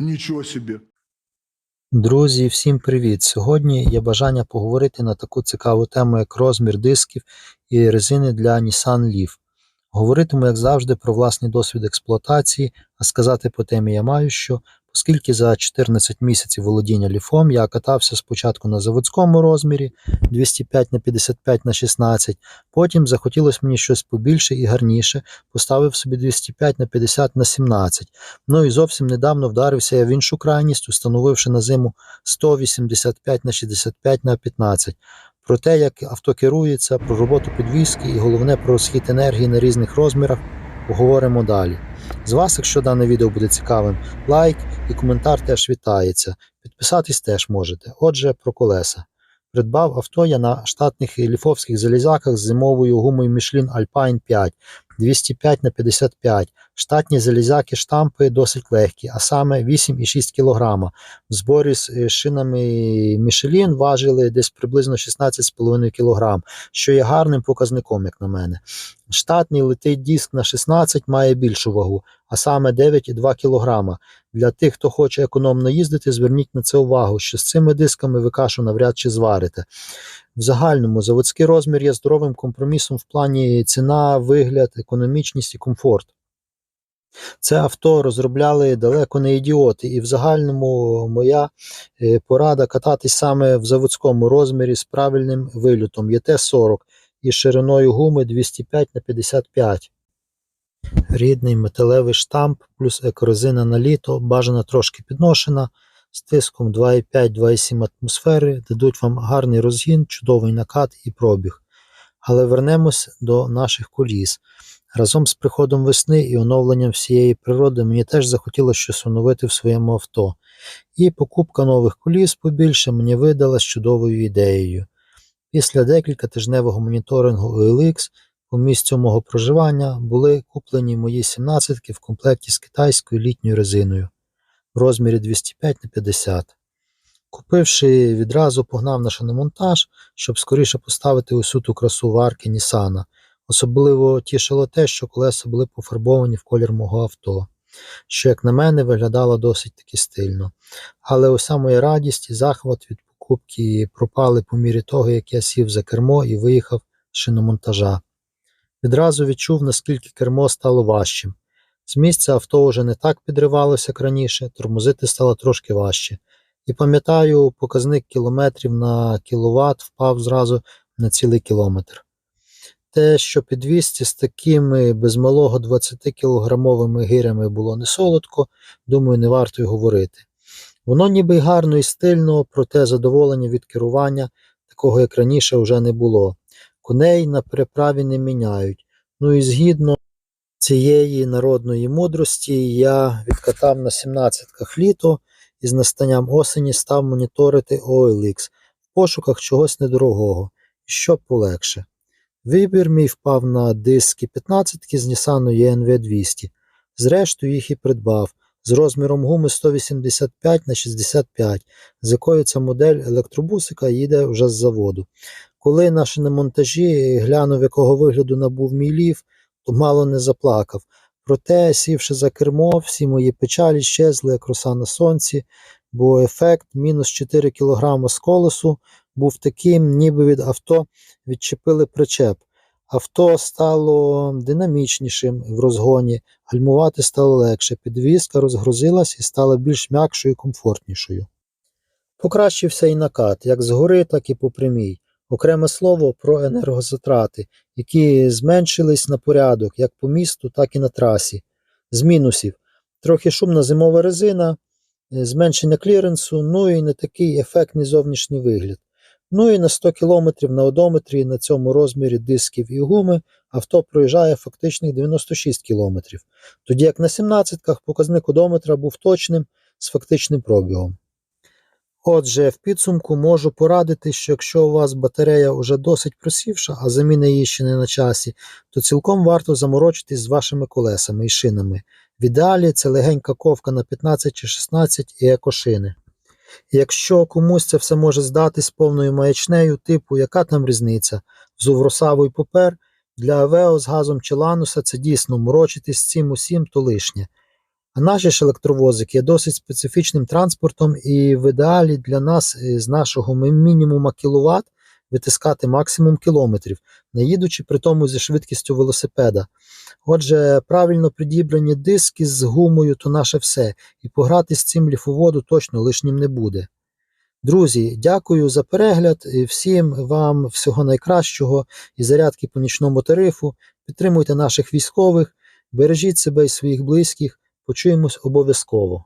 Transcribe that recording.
Ничего собі. Друзі, всім привіт! Сьогодні є бажання поговорити на таку цікаву тему, як розмір дисків і резини для Nissan Leaf. Говоритиму, як завжди, про власний досвід експлуатації, а сказати по темі я маю що, оскільки за 14 місяців володіння ліфом я катався спочатку на заводському розмірі 205 на 55 на 16, потім захотілося мені щось побільше і гарніше, поставив собі 205 на 50 на 17. Ну і зовсім недавно вдарився я в іншу крайність, установивши на зиму 185 на 65 на 15. Про те, як авто керується, про роботу підвіски і головне про розхід енергії на різних розмірах поговоримо далі. З вас, якщо дане відео буде цікавим, лайк і коментар теж вітається. Підписатись теж можете. Отже, про колеса. Придбав авто я на штатних ліфовських залізяках з зимовою гумою Michelin Alpine 5 205 на 55. Штатні залізяки штампи досить легкі, а саме 8,6 кг. В зборі з е, шинами Michelin важили десь приблизно 16,5 кг, що є гарним показником, як на мене. Штатний литий диск на 16 має більшу вагу, а саме 9,2 кг. Для тих, хто хоче економно їздити, зверніть на це увагу, що з цими дисками ви кашу навряд чи зварите. В загальному заводський розмір є здоровим компромісом в плані ціна, вигляд, економічність і комфорт. Це авто розробляли далеко не ідіоти, і в загальному моя е, порада кататись саме в заводському розмірі з правильним вильотом ЄТ-40 і шириною гуми 205 на 55. Рідний металевий штамп плюс екорезина на літо, бажана трошки підношена, з тиском 2,5-2,7 атмосфери, дадуть вам гарний розгін, чудовий накат і пробіг. Але вернемось до наших коліс. Разом з приходом весни і оновленням всієї природи мені теж захотілося щось оновити в своєму авто. І покупка нових коліс побільше мені видалась чудовою ідеєю. Після декілька тижневого моніторингу OLX по місцю мого проживання були куплені мої 17-ки в комплекті з китайською літньою резиною в розмірі 205 на 50. Купивши, відразу погнав на шиномонтаж, щоб скоріше поставити усю ту красу варки Нісана. Особливо тішило те, що колеса були пофарбовані в колір мого авто, що, як на мене, виглядало досить таки стильно. Але уся моя радість і захват від покупки пропали по мірі того, як я сів за кермо і виїхав з шиномонтажа. Відразу відчув, наскільки кермо стало важчим. З місця авто вже не так підривалося, як раніше, тормозити стало трошки важче. І пам'ятаю, показник кілометрів на кіловат впав зразу на цілий кілометр. Те, що підвісці з такими без малого 20-кілограмовими гирями було не солодко, думаю, не варто й говорити. Воно ніби й гарно і стильно, проте задоволення від керування, такого як раніше, вже не було. Коней на переправі не міняють. Ну і згідно цієї народної мудрості я відкатав на 17-ках літо і з настанням осені став моніторити OLX в пошуках чогось недорогого, і щоб полегше. Вибір мій впав на диски 15 з Nissan ENV 200. Зрештою їх і придбав з розміром гуми 185 на 65, з якою ця модель електробусика їде вже з заводу. Коли на шиномонтажі глянув, якого вигляду набув мій лів, то мало не заплакав. Проте, сівши за кермо, всі мої печалі щезли, як роса на сонці, бо ефект мінус 4 кг з колесу був таким, ніби від авто відчепили причеп. Авто стало динамічнішим в розгоні, гальмувати стало легше, підвізка розгрузилась і стала більш м'якшою і комфортнішою. Покращився і накат, як згори, так і по прямій. Окреме слово про енергозатрати, які зменшились на порядок як по місту, так і на трасі. З мінусів трохи шумна зимова резина, е, зменшення кліренсу, ну і не такий ефектний зовнішній вигляд. Ну і на 100 км на одометрі на цьому розмірі дисків і гуми авто проїжджає фактичних 96 км, тоді як на 17-ках показник одометра був точним з фактичним пробігом. Отже, в підсумку можу порадити, що якщо у вас батарея вже досить просівша, а заміна її ще не на часі, то цілком варто заморочитись з вашими колесами і шинами. В ідеалі це легенька ковка на 15 чи 16 і екошини. Якщо комусь це все може здатись повною маячнею, типу, яка там різниця, взув росавий попер, для Авео з газом чи Лануса це дійсно морочитись з цим усім то лишнє. Наші ж електровозики є досить специфічним транспортом, і в ідеалі для нас з нашого мінімума кіловат витискати максимум кілометрів, не їдучи при тому зі швидкістю велосипеда. Отже, правильно підібрані диски з гумою то наше все, і пограти з цим ліфоводу точно лишнім не буде. Друзі, дякую за перегляд. Всім вам всього найкращого і зарядки по нічному тарифу. Підтримуйте наших військових, бережіть себе і своїх близьких. Почуємось обов'язково.